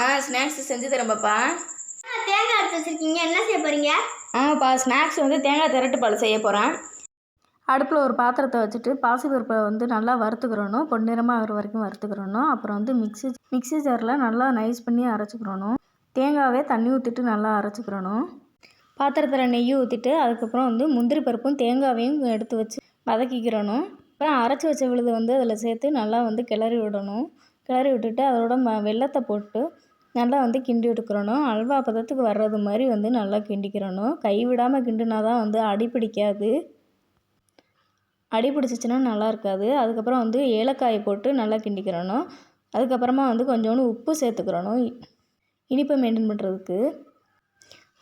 ஆ snacks செஞ்சு தரேன் பாப்பா தேங்காய் எடுத்து வச்சிருக்கீங்க. என்ன செய்ய போறீங்க? ஆமாப்பா ஸ்நாக்ஸ் வந்து தேங்காய் திரட்டு பால் செய்ய போகிறேன் அடுப்பில் ஒரு பாத்திரத்தை வச்சுட்டு பாசிப்பருப்பை வந்து நல்லா வறுத்துக்கிறணும். பொன்னிறமாக ஆகிற வரைக்கும் வறுத்துக்கிறணும். அப்புறம் வந்து மிக்ஸி மிக்ஸி ஜாரில் நல்லா நைஸ் பண்ணி அரைச்சிக்கிறணும். தேங்காவே தண்ணி ஊற்றிட்டு நல்லா அரைச்சிக்கிறணும். பாத்திரத்தில் நெய் ஊற்றிட்டு அதுக்கப்புறம் வந்து முந்திரி பருப்பும் தேங்காவையும் எடுத்து வச்சு வதக்கிக்கிறணும். அப்புறம் அரைச்சி வச்ச விழுது வந்து அதில் சேர்த்து நல்லா வந்து கிளறி விடணும். கிளறி விட்டுட்டு அதோட ம வெள்ளத்தை போட்டு நல்லா வந்து கிண்டி விட்டுக்கிறணும் அல்வா பதத்துக்கு வர்றது மாதிரி வந்து நல்லா கிண்டிக்கிறணும். கை விடாமல் கிண்டினா தான் வந்து அடி பிடிக்காது. அடி பிடிச்சிச்சின்னா நல்லா இருக்காது. அதுக்கப்புறம் வந்து ஏலக்காயை போட்டு நல்லா கிண்டிக்கிறணும். அதுக்கப்புறமா வந்து கொஞ்சோண்டு உப்பு சேர்த்துக்கிறணும். இனிப்பை மெயின்டைன் பண்ணுறதுக்கு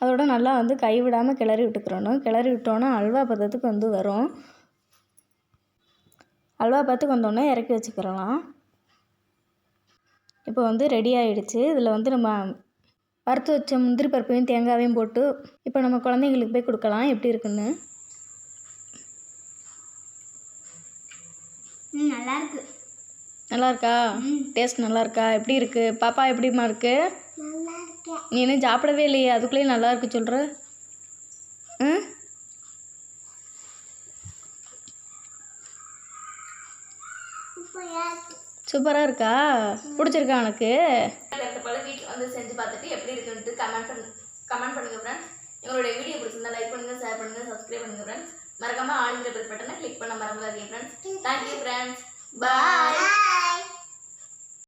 அதோட நல்லா வந்து கை விடாமல் கிளறி விட்டுக்கிறணும். கிளறி விட்டோன்னா அல்வா பதத்துக்கு வந்து வரும். அல்வா பதத்துக்கு வந்தோடனே இறக்கி வச்சுக்கிறலாம். இப்போ வந்து ரெடி ஆயிடுச்சு. இதில் வந்து நம்ம வறுத்து வச்ச முந்திரி பருப்பையும் தேங்காவையும் போட்டு இப்போ நம்ம குழந்தைங்களுக்கு போய் கொடுக்கலாம். எப்படி இருக்குன்னு? நல்லா இருக்கு. நல்லா இருக்கா? டேஸ்ட் நல்லா இருக்கா? எப்படி இருக்கு? பாப்பா எப்படிம்மா இருக்கு? நீ சாப்பிடவே இல்லையே? அதுக்குள்ளேயே நல்லா இருக்கு சொல்கிற ம்? சூப்பராக இருக்கா? பிடிச்சிருக்கா உனக்கு? ரெண்டு பழம் வீட்டில் வந்து செஞ்சு பார்த்துட்டு எப்படி இருக்குன்ட்டு கமெண்ட் பண்ணு கமெண்ட் பண்ணுங்க ஃப்ரெண்ட்ஸ் எங்களுடைய வீடியோ பிடிச்சிருந்தா லைக் பண்ணுங்க ஷேர் பண்ணுங்க சப்ஸ்கிரைப் பண்ணுங்க ஃப்ரெண்ட்ஸ் மறக்காம ஆளுங்கிற பெல் பட்டனை கிளிக் பண்ண மறந்துடாதீங்க ஃப்ரெண்ட்ஸ் தேங்க்யூ ஃப்ரெண்ட்ஸ் பாய்